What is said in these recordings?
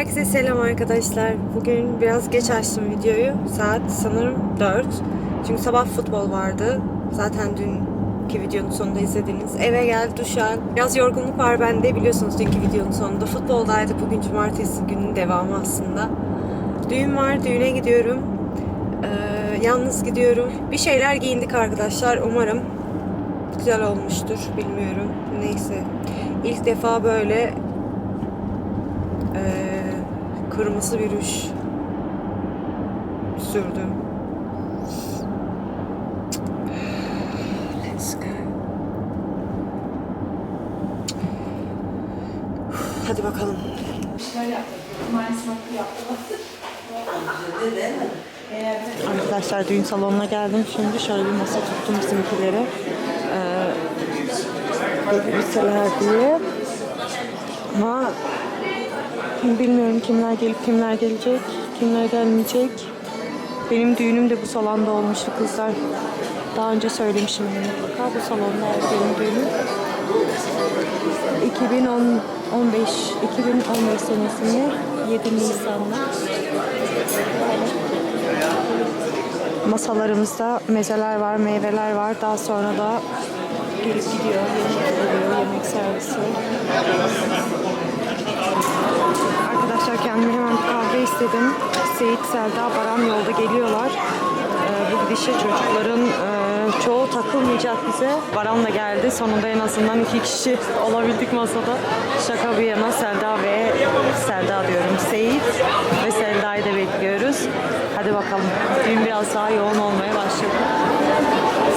Herkese selam arkadaşlar. Bugün biraz geç açtım videoyu. Saat sanırım 4. Çünkü sabah futbol vardı. Zaten dünkü videonun sonunda izlediniz. Eve geldi duş al. Biraz yorgunluk var bende biliyorsunuz dünkü videonun sonunda. Futboldaydı. Bugün cumartesi günün devamı aslında. Düğün var. Düğüne gidiyorum. Ee, yalnız gidiyorum. Bir şeyler giyindik arkadaşlar. Umarım güzel olmuştur. Bilmiyorum. Neyse. İlk defa böyle ee, kırmızı bir ruj sürdüm. Let's go. Hadi bakalım. Arkadaşlar düğün salonuna geldim. Şimdi şöyle bir masa tuttum bizimkilere. Ee, elbiseler diye. Ama Bilmiyorum kimler gelip kimler gelecek, kimler gelmeyecek. Benim düğünüm de bu salonda olmuştu kızlar. Daha önce söylemişim mutlaka. Bu salonda benim düğünüm. 2015 2015 senesinde 7 Nisan'da. Masalarımızda mezeler var, meyveler var. Daha sonra da gelip gidiyor, yemek oluyor, yemek servisi. Arkadaşlar kendime hemen bir kahve istedim. Seyit, Selda, Baran yolda geliyorlar. Ee, bu gidişe çocukların e, çoğu takılmayacak bize. Baran da geldi. Sonunda en azından iki kişi olabildik masada. Şaka bir yana Selda ve Selda diyorum. Seyit ve Selda'yı da bekliyoruz. Hadi bakalım. Düğün biraz daha yoğun olmaya başladı.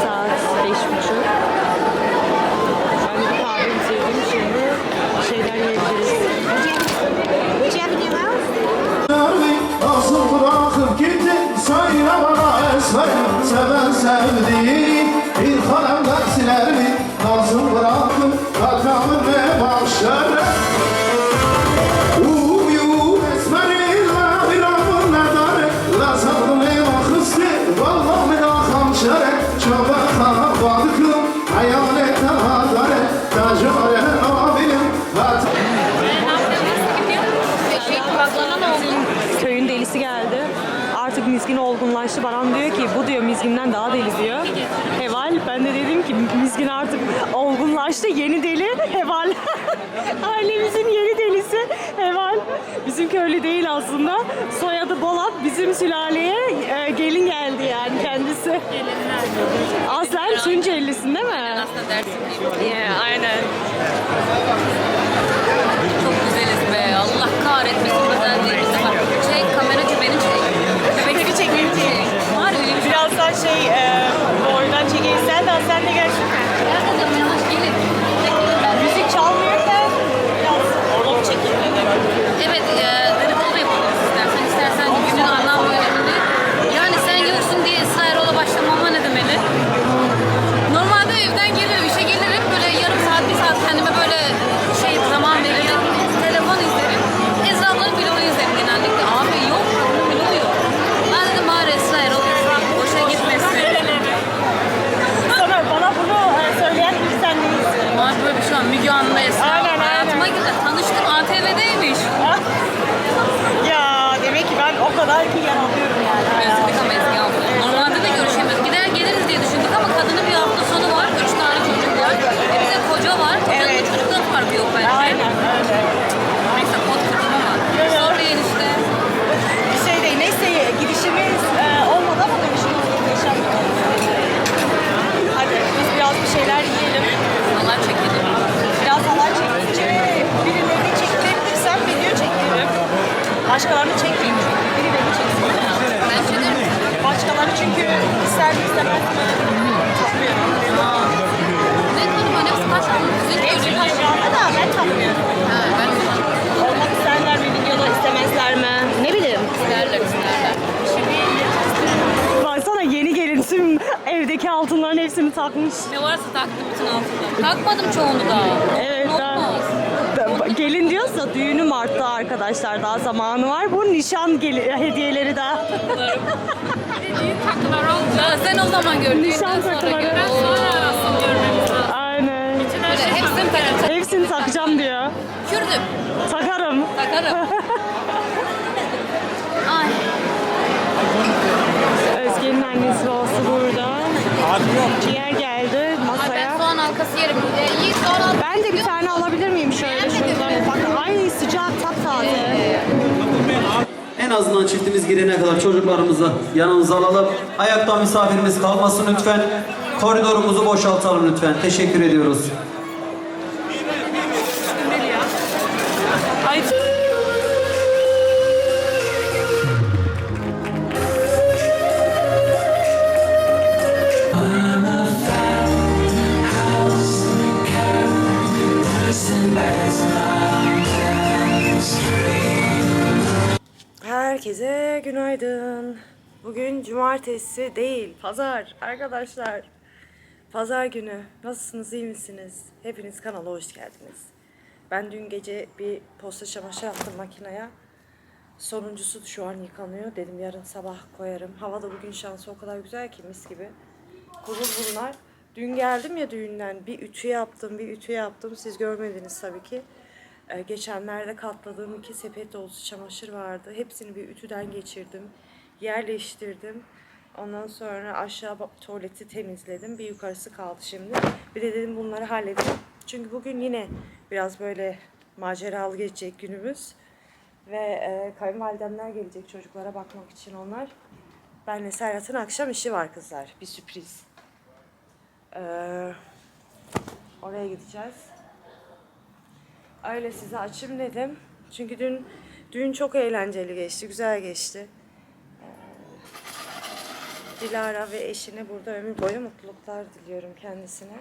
Saat beş buçuk. Gittin söyle bana esmer Seven sevdiğini bir kalemden siler mi Nasıl bırakıp kalkamı ve başları Mizgin olgunlaştı. Baran diyor ki bu diyor Mizgin'den daha deli diyor. Heval ben de dedim ki Mizgin artık olgunlaştı. Yeni deli Heval. Ailemizin yeni delisi Heval. Bizim köylü değil aslında. Soyadı Bolat. Bizim sülaleye e, gelin geldi yani kendisi. Aslen Tunceli'sin değil mi? Aslında dersimliyim. Yeah, aynen. Çok güzeliz be. Allah kahretmesin. Şey kameracı beni çek. Yeah. Nişan geli- hediyeleri de. Ya sen o zaman gör. Düğünden Nişan sonra takıları. gör. Oo. Aynen. Böyle hepsini takarım. Hepsini takacağım diyor. Kürdüm. Takarım. Takarım. Ay. Özge'nin annesi babası burada. Abi yok. Ciğer geldi Ay ben masaya. soğan halkası yerim. Ee, Yiğit soğan halkası. Ben de bir tane alabilir miyim şöyle Beğenmedin şuradan? mi? Bak ay sıcak taptaze. En azından çiftimiz girene kadar çocuklarımızı yanımıza alalım. Ayakta misafirimiz kalmasın lütfen. Koridorumuzu boşaltalım lütfen. Teşekkür ediyoruz. Herkese günaydın. Bugün cumartesi değil, pazar arkadaşlar. Pazar günü. Nasılsınız, iyi misiniz? Hepiniz kanala hoş geldiniz. Ben dün gece bir posta çamaşır attım makineye. Sonuncusu şu an yıkanıyor. Dedim yarın sabah koyarım. Hava da bugün şansı o kadar güzel ki mis gibi. Kurul bunlar. Dün geldim ya düğünden bir ütü yaptım, bir ütü yaptım. Siz görmediniz tabii ki. Ee, geçenlerde katladığım iki sepet dolusu çamaşır vardı. Hepsini bir ütüden geçirdim. Yerleştirdim. Ondan sonra aşağı tuvaleti temizledim. Bir yukarısı kaldı şimdi. Bir de dedim bunları halledeyim. Çünkü bugün yine biraz böyle maceralı geçecek günümüz. Ve e, kayınvalidemler gelecek çocuklara bakmak için onlar. Benle Serhat'ın akşam işi var kızlar. Bir sürpriz. Ee, oraya gideceğiz. Öyle size açayım dedim. Çünkü dün düğün çok eğlenceli geçti, güzel geçti. Ee, Dilara ve eşine burada ömür boyu mutluluklar diliyorum kendisine.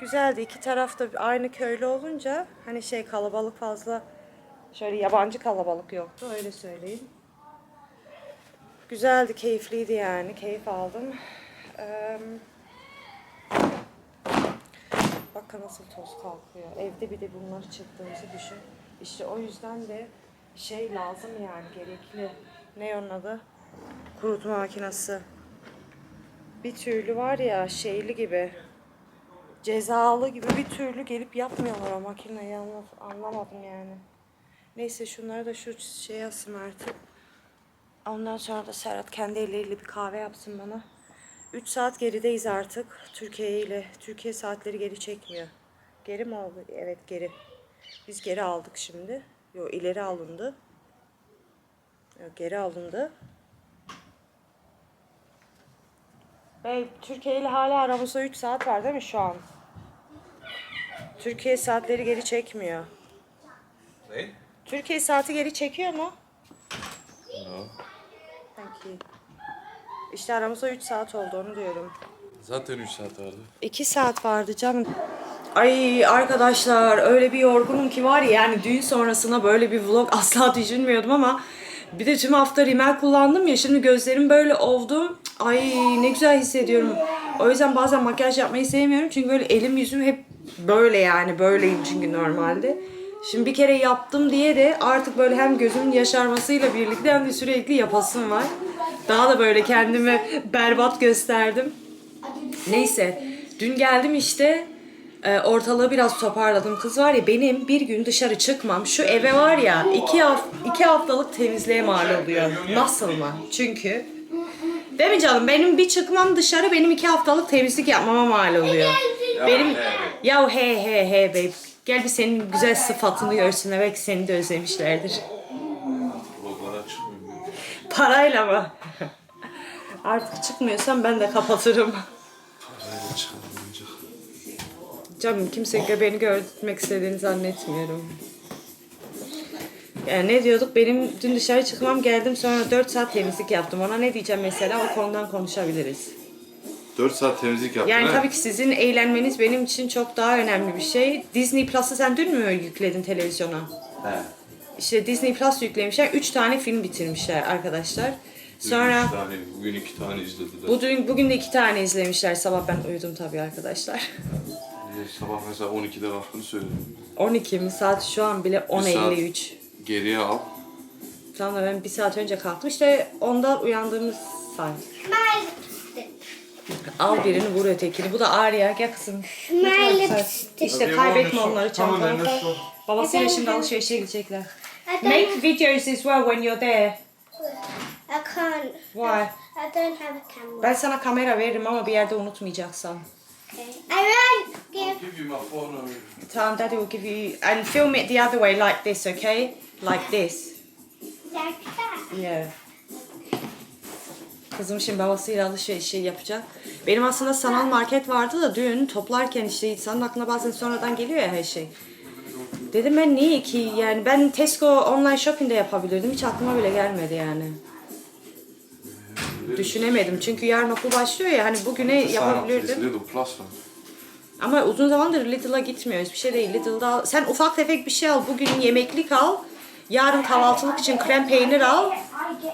Güzeldi. İki tarafta aynı köylü olunca hani şey kalabalık fazla şöyle yabancı kalabalık yoktu öyle söyleyeyim. Güzeldi, keyifliydi yani. Keyif aldım. Ee, Bakın nasıl toz kalkıyor. Evde bir de bunları çıktığımızı düşün. İşte o yüzden de şey lazım yani gerekli. Ne onun adı? Kurutma makinesi. Bir türlü var ya şeyli gibi. Cezalı gibi bir türlü gelip yapmıyorlar o makineyi anla- anlamadım yani. Neyse şunları da şu şeye asayım artık. Ondan sonra da Serhat kendi elleriyle bir kahve yapsın bana. 3 saat gerideyiz artık Türkiye ile. Türkiye saatleri geri çekmiyor. Geri mi oldu? Evet geri. Biz geri aldık şimdi. Yo ileri alındı. Yo, geri alındı. Bey Türkiye ile hala aramızda 3 saat var değil mi şu an? Türkiye saatleri geri çekmiyor. Ne? Türkiye saati geri çekiyor mu? Thank you. İşte aramızda 3 saat oldu onu diyorum. Zaten 3 saat vardı. 2 saat vardı canım. Ay arkadaşlar öyle bir yorgunum ki var ya yani düğün sonrasına böyle bir vlog asla düşünmüyordum ama bir de tüm hafta rimel kullandım ya şimdi gözlerim böyle oldu. Ay ne güzel hissediyorum. O yüzden bazen makyaj yapmayı sevmiyorum çünkü böyle elim yüzüm hep böyle yani böyleyim çünkü normalde. Şimdi bir kere yaptım diye de artık böyle hem gözümün yaşarmasıyla birlikte hem de sürekli yapasım var. Daha da böyle kendimi berbat gösterdim. Neyse dün geldim işte e, ortalığı biraz toparladım. Kız var ya benim bir gün dışarı çıkmam şu eve var ya iki, haf- iki haftalık temizliğe mal oluyor. Nasıl mı? Çünkü Değil mi canım? Benim bir çıkmam dışarı benim iki haftalık temizlik yapmama mal oluyor. Benim ya he he he babe. Gel bir senin güzel sıfatını görsünler. Belki seni de özlemişlerdir. Parayla mı? Artık çıkmıyorsam ben de kapatırım. Parayla çıkamayacak. Canım kimse göbeğini görmek istediğini zannetmiyorum. Yani ne diyorduk? Benim dün dışarı çıkmam geldim sonra 4 saat temizlik yaptım. Ona ne diyeceğim mesela o konudan konuşabiliriz. 4 saat temizlik yaptın Yani ha? tabii ki sizin eğlenmeniz benim için çok daha önemli bir şey. Disney Plus'ı sen dün mü yükledin televizyona? He. İşte Disney Plus yüklemişler. 3 tane film bitirmişler arkadaşlar. Sonra üç tane, bugün 2 tane izlediler. bugün, bugün de 2 tane izlemişler. Sabah ben uyudum tabii arkadaşlar. Ee, Sabah mesela 12'de kalktığını söyledim. 12 mi? Saat şu an bile Bir saat 10.53. Geriye al. Tamam da ben bir saat önce kalktım. İşte onda uyandığımız saat. Al birini vur ötekini. Bu da Arya. Gel kızım. İşte kaybetme onları çantada. Babasıyla şimdi alışverişe gidecekler. Make videos as well when you're there. I can't. Why? I don't have a camera. Ben sana kamera veririm ama bir yerde unutmayacaksan. Okay. I won't give. Give you my phone number. Tamam daddy will give you and film it the other way like this okay? Like this. Like that. Yeah. Kızım şimdi babasıyla alışveriş şey yapacak. Benim aslında sanal market vardı da dün toplarken işte insanın aklına bazen sonradan geliyor ya her şey. Dedim ben niye ki yani ben Tesco online shopping de yapabilirdim. Hiç aklıma bile gelmedi yani. Düşünemedim çünkü yarın okul başlıyor ya hani bugüne yapabilirdim. Ama uzun zamandır Lidl'a gitmiyoruz. Bir şey değil. Lidl'da. Sen ufak tefek bir şey al. Bugün yemeklik al. Yarın kahvaltılık için krem peynir al.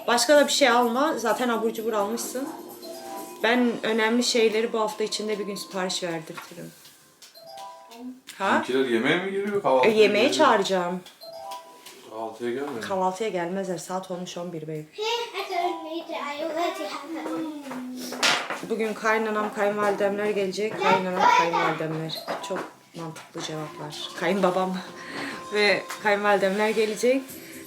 Başka da bir şey alma. Zaten abur cubur almışsın. Ben önemli şeyleri bu hafta içinde bir gün sipariş verdirtirim. Ha? Bizimkiler yemeğe mi geliyor E, kahvaltıya? yemeğe geliyor? çağıracağım. Kahvaltıya gelmiyor. Kahvaltıya gelmezler. Saat olmuş 11 bey. Bugün kaynanam, kayınvalidemler gelecek. Kaynanam, kayınvalidemler. Çok mantıklı cevaplar. Kayınbabam ve kayınvalidemler gelecek.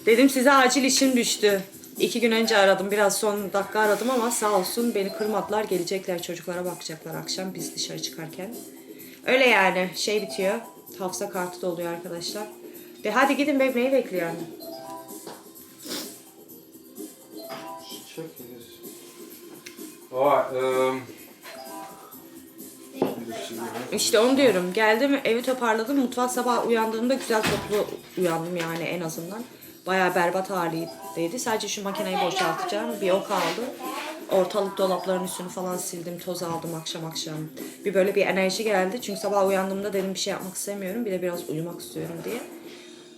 Dedim size acil işim düştü. İki gün önce aradım. Biraz son dakika aradım ama sağ olsun beni kırmadılar. Gelecekler çocuklara bakacaklar akşam biz dışarı çıkarken. Öyle yani. Şey bitiyor. Hafıza kartı doluyor arkadaşlar. De hadi gidin bebeği neyi bekliyor anne? İşte onu diyorum. Geldim evi toparladım. Mutfak sabah uyandığımda güzel toplu uyandım yani en azından. Bayağı berbat halindeydi. Sadece şu makineyi boşaltacağım. Bir o kaldı. Ortalık dolapların üstünü falan sildim. Toz aldım akşam akşam. Bir böyle bir enerji geldi. Çünkü sabah uyandığımda dedim bir şey yapmak istemiyorum. Bir de biraz uyumak istiyorum diye.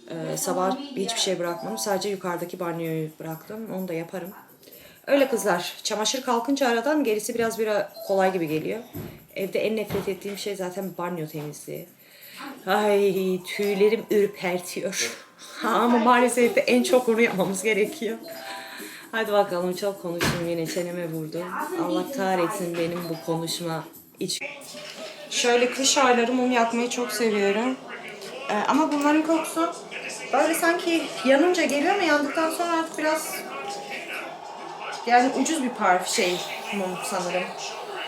Ee, sabah hiçbir şey bırakmadım. Sadece yukarıdaki banyoyu bıraktım. Onu da yaparım. Öyle kızlar. Çamaşır kalkınca aradan gerisi biraz biraz kolay gibi geliyor. Evde en nefret ettiğim şey zaten banyo temizliği. Ay tüylerim ürpertiyor. Ama maalesef de en çok onu yapmamız gerekiyor. Hadi bakalım çok konuştum yine çeneme vurdu. Allah kahretsin benim bu konuşma iç. Şöyle kış ayları mum yakmayı çok seviyorum. Ee, ama bunların kokusu böyle sanki yanınca geliyor ama yandıktan sonra artık biraz yani ucuz bir parf şey mum sanırım.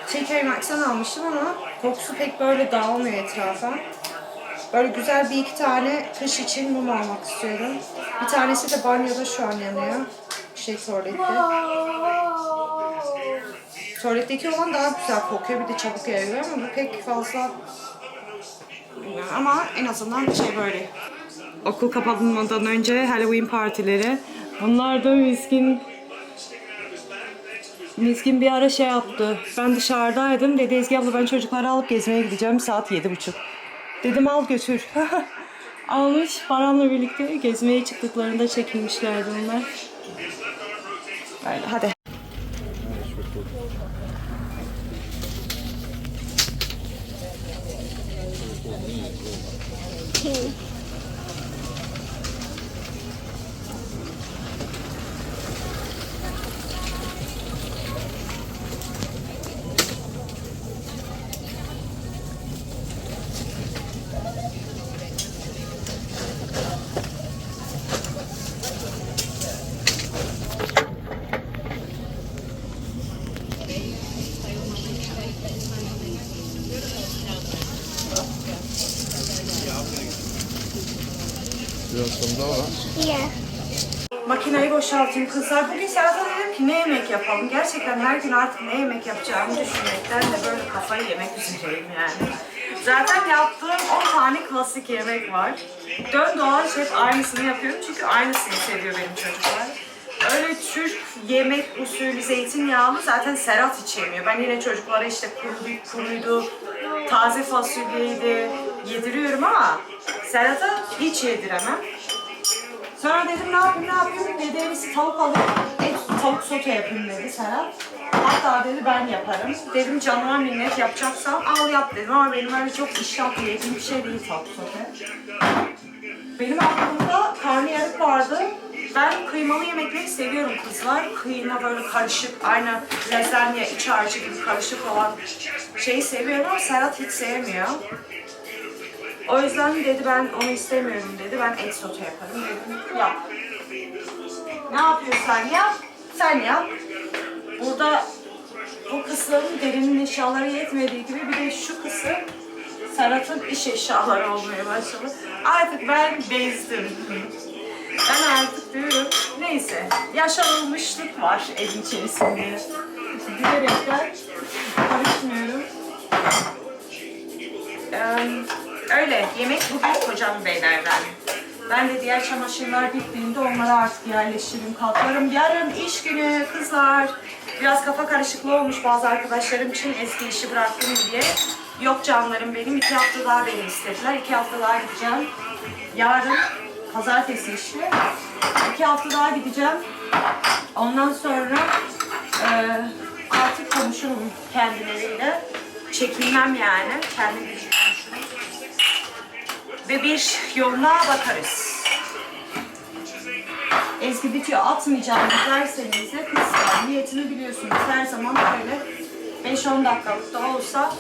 Şeker Max'tan almıştım ama kokusu pek böyle dağılmıyor etrafa. Böyle güzel bir iki tane kış için mum almak istiyorum. Bir tanesi de banyoda şu an yanıyor. Şey tuvalette. Tuvaletteki olan daha güzel kokuyor. Bir de çabuk yayılıyor ama bu pek fazla ama en azından şey böyle. Okul kapanmadan önce Halloween partileri. Bunlar da miskin Miskin bir ara şey yaptı. Ben dışarıdaydım. Dedi Ezgi abla ben çocukları alıp gezmeye gideceğim. Saat yedi buçuk. Dedim al götür. Almış Baran'la birlikte gezmeye çıktıklarında çekilmişlerdi onlar. 好的。Böyle hadi. Yeah. Makineyi boşaltayım kızlar. Bugün Serhat'a dedim ki ne yemek yapalım. Gerçekten her gün artık ne yemek yapacağımı düşünmekten de böyle kafayı yemek üzereyim yani. Zaten yaptığım 10 tane klasik yemek var. Dön doğaç hep aynısını yapıyorum çünkü aynısını seviyor benim çocuklar. Öyle Türk yemek usulü zeytinyağlı zaten Serhat hiç yemiyor. Ben yine çocuklara işte kuru, kuruydu, taze fasulyeydi yediriyorum ama Serhat'a hiç yediremem. Sonra dedim ne yapayım ne yapayım dedi en iyisi tavuk alayım et, tavuk sote yapayım dedi Serhat. Hatta dedi ben yaparım. Dedim canıma minnet yapacaksan al yap dedim ama benim öyle çok iştahlı yediğim bir şey değil tavuk sote. Benim aklımda karnıyarık vardı. Ben kıymalı yemekleri seviyorum kızlar. Kıyma böyle karışık, aynı lazanya, iç harcı gibi karışık olan şeyi seviyorum ama Serhat hiç sevmiyor. O yüzden dedi ben onu istemiyorum dedi. Ben et sote yaparım dedim. Yap. Ne yapıyorsan yap, sen yap. Burada bu kısım derinin eşyaları yetmediği gibi bir de şu kısım Serhat'ın iş eşyaları olmaya başladı. Artık ben bezdim. Ben artık diyorum, neyse yaşanılmışlık var evin içerisinde. Gülerekten karışmıyorum. Ee, öyle, yemek bugün kocam beylerden. Ben de diğer çamaşırlar bittiğinde onları artık yerleştiririm, kalkarım. Yarın iş günü kızlar. Biraz kafa karışıklığı olmuş bazı arkadaşlarım için eski işi bıraktım diye. Yok canlarım benim, iki hafta daha beni istediler. İki hafta daha gideceğim. Yarın pazartesi işte. İki hafta daha gideceğim. Ondan sonra eee, artık konuşurum kendileriyle. Çekinmem yani. Konuşurum. Ve bir yoluna bakarız. Ezgi bitiyor atmayacağım derseniz de kızlar niyetini biliyorsunuz. Her zaman böyle 5-10 dakikalık da olsa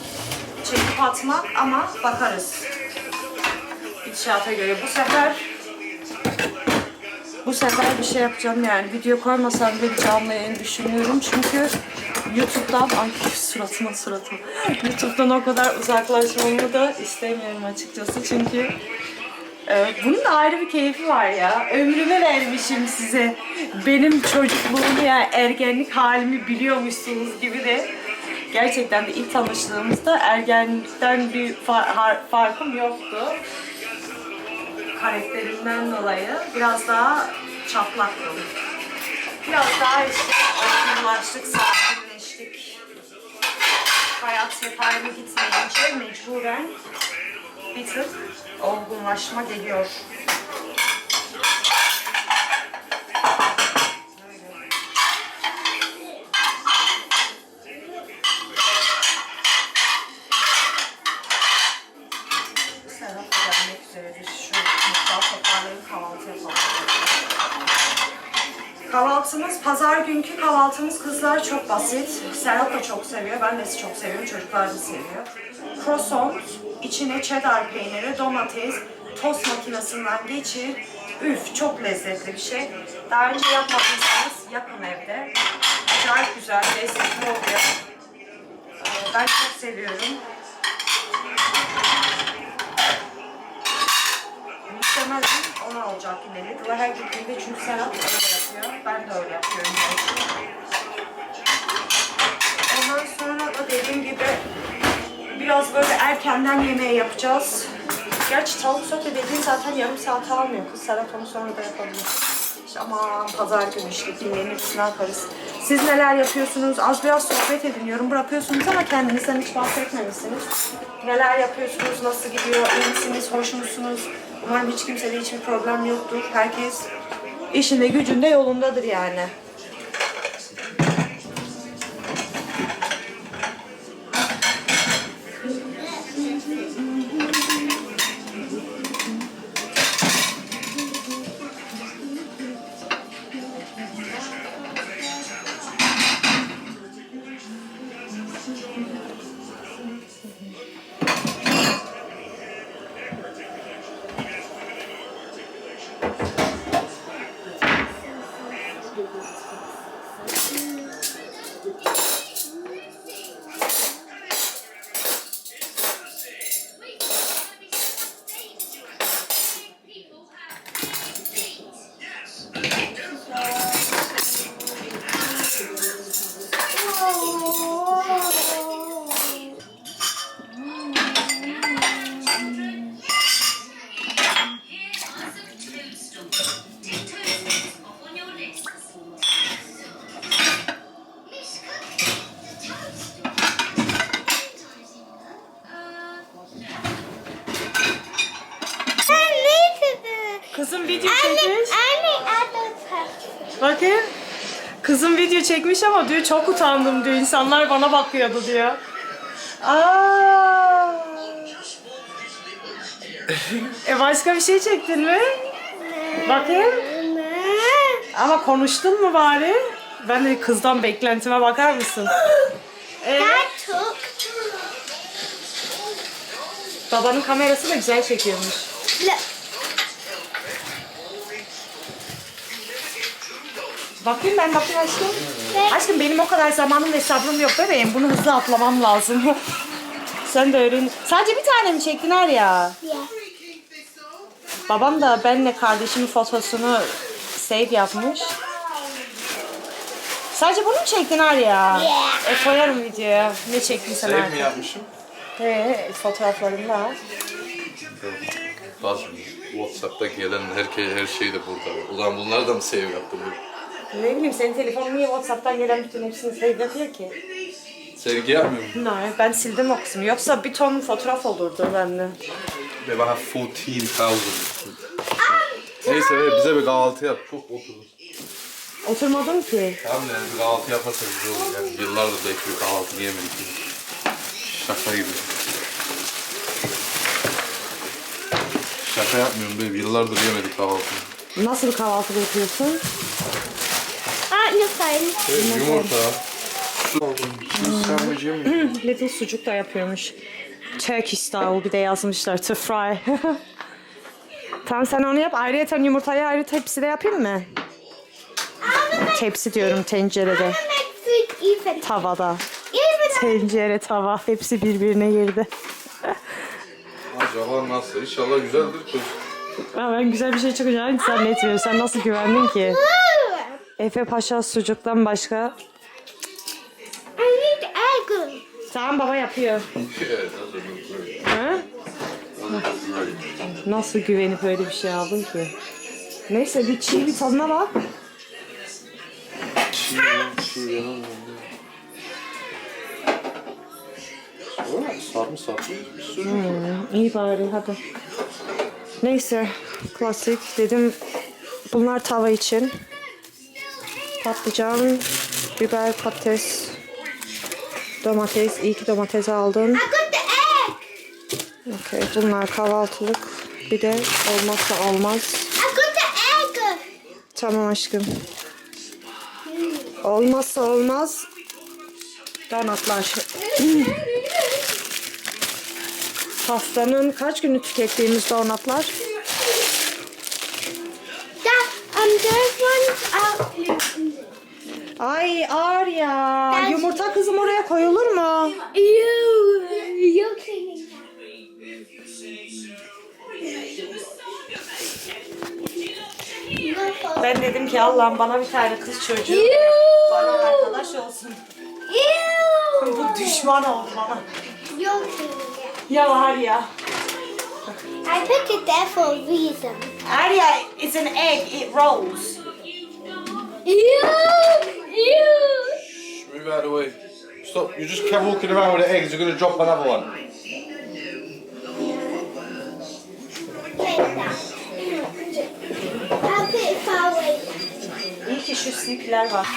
çekip atmak ama bakarız. İnşaata göre bu sefer bu sefer bir şey yapacağım yani. Video koymasam bile canlı yayın düşünüyorum. Çünkü YouTube'dan ay suratıma suratıma. YouTube'dan o kadar uzaklaşmamı da istemiyorum açıkçası. Çünkü e, bunun da ayrı bir keyfi var ya. Ömrümü vermişim size. Benim çocukluğumu ya ergenlik halimi biliyormuşsunuz gibi de. Gerçekten de ilk tanıştığımızda ergenlikten bir fa- har- farkım yoktu karakterimden dolayı biraz daha çatlaktım. Biraz daha işte olgunlaştık, sakinleştik. Hayat seferime gitmeyince mecburen bir tık olgunlaşma geliyor. Serhat da gelmek üzeredir. Şu mutfağı Kahvaltımız, pazar günkü kahvaltımız kızlar çok basit. Serhat da çok seviyor, ben de çok seviyorum, çocuklar da seviyor. Croissant, içine cheddar peyniri, domates, tost makinesinden geçir. Üf, çok lezzetli bir şey. Daha önce yapmadıysanız yapın evde. Acayip güzel, lezzetli oluyor. Ee, Ben çok seviyorum. Müstemezdim, onu alacak ileri. Her gittiğinde çünkü Serhat öyle yapıyor. Ben de öyle yapıyorum. Ondan sonra da dediğim gibi biraz böyle erkenden yemeği yapacağız. Gerçi tavuk sote dediğin zaten yarım saat almıyor. Kız Serhat onu sonra da yapabilir. İşte aman pazar günü işte dinleniriz, ne yaparız. Siz neler yapıyorsunuz? Az biraz sohbet ediniyorum. Bırakıyorsunuz ama kendinizden hiç bahsetmemişsiniz. Neler yapıyorsunuz? Nasıl gidiyor? İyi misiniz? Hoş musunuz? Umarım hiç kimsede hiçbir problem yoktur. Herkes işinde gücünde yolundadır yani. Ama diyor çok utandım diyor. İnsanlar bana bakıyordu diyor. Aa. e başka bir şey çektin mi? Bakayım. Ama konuştun mu bari? Ben de kızdan beklentime bakar mısın? Ee, çok. babanın kamerası da güzel çekiyormuş. Bakayım ben bakayım aşkım. Aşkım benim o kadar zamanım ve sabrım yok bebeğim. Bunu hızlı atlamam lazım. Sen de öğren. Sadece bir tane mi çektin Arya? Yeah. Babam da benle kardeşimin fotosunu save yapmış. Sadece bunu mu çektin Arya? Yeah. E koyarım videoya. Ne çektin sen Save mi artık? yapmışım? He, fotoğraflarım var. Bazı Whatsapp'ta gelen herkes her şey de burada. O zaman bunları da mı save yaptım? Ne bileyim senin telefonun niye Whatsapp'tan gelen bütün hepsini yapıyor ki? Sevgi yapmıyor musun? No, ben sildim o kısmı. Yoksa bir ton fotoğraf olurdu bende. Ve bana 14.000. Neyse be, bize bir kahvaltı yap. Çok otururuz. Oturmadım ki. Tamam yani bir kahvaltı yaparsak güzel olur. Yani yıllardır bekliyor kahvaltı yemedik. Şaka gibi. Şaka yapmıyorum be. Yıllardır yemedik kahvaltı. Nasıl bir kahvaltı yapıyorsun? No fun. Yumurta. Little sucuk da yapıyormuş. Turkish style bir de yazmışlar to fry. tamam sen onu yap. Ayrıca yumurtayı ayrı tepside yapayım mı? Tepsi diyorum tencerede. Tavada. Tencere, tava hepsi birbirine girdi. Acaba nasıl? İnşallah güzeldir kız. Ama ben güzel bir şey çıkacağını hiç zannetmiyorum. Sen nasıl güvendin ki? Efe Paşa sucuktan başka. I need egg. Tamam baba yapıyor. Ha? Nasıl güvenip öyle bir şey aldın ki? Neyse bir çiğ bir tadına bak. Sarımsak. Sucuk. İyi bari hadi. Neyse klasik dedim bunlar tava için. Patlıcan, biber, patates, domates. İyi ki domates aldın. Okey bunlar kahvaltılık. Bir de olmazsa olmaz. Tamam aşkım. Olmazsa olmaz. Donatlar. Haftanın kaç günü tükettiğimiz donatlar? Ay ağır ya. Yumurta kızım oraya koyulur mu? That. Ben dedim ki Allah'ım bana bir tane kız çocuğu. Bana arkadaş olsun. You. Bu düşman oldu bana. İt. Ya var ya. I put it there for a reason. Arya, it's an egg. It rolls. You. Move out of the way. Stop. You just kept walking around with the eggs. You're going to drop another one. Like that. I'll put it far away. İyi ki şu snipler var.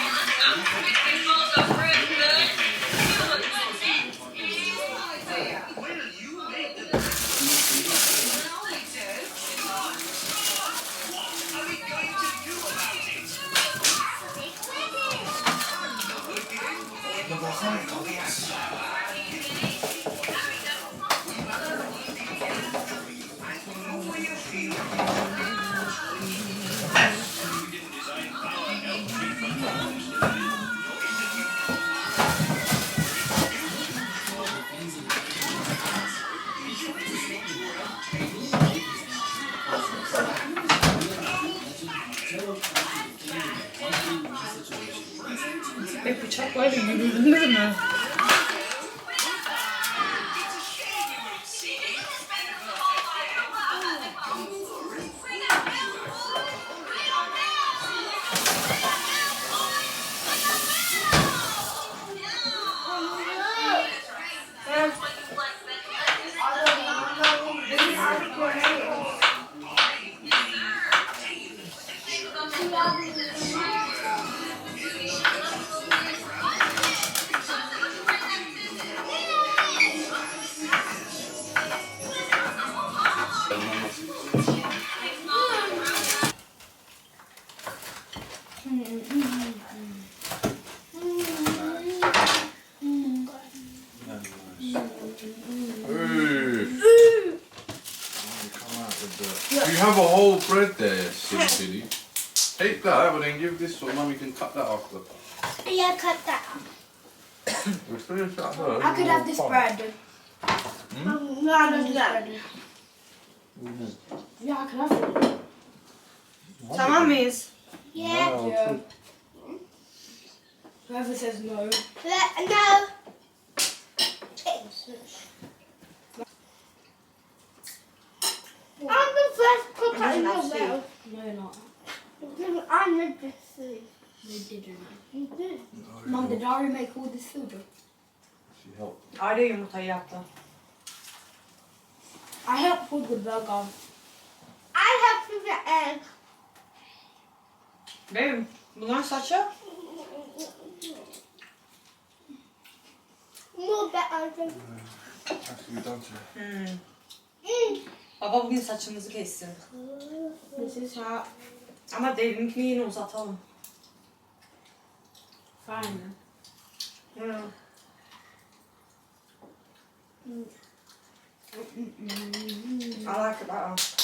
Eat that, but then give this one, and we can cut that off. Yeah, cut that. We're finished that though. I could have this bread. Um, no, I don't do that. Yeah, I could have it. Tamam mıyız? Yeah. Yeah. Whoever says no. Let, no. I made this food. They didn't. You did. Mum, did Ari make all this food? She helped. Aile yumurtayı yaptı. I helped with the burger. I helped with the egg. Benim bunların saçı More better to be done to. Mm. Baba bugün saçımızı kessin. This is hot. Ama derinkini yine uzatalım. Fine. Hı. I like it better.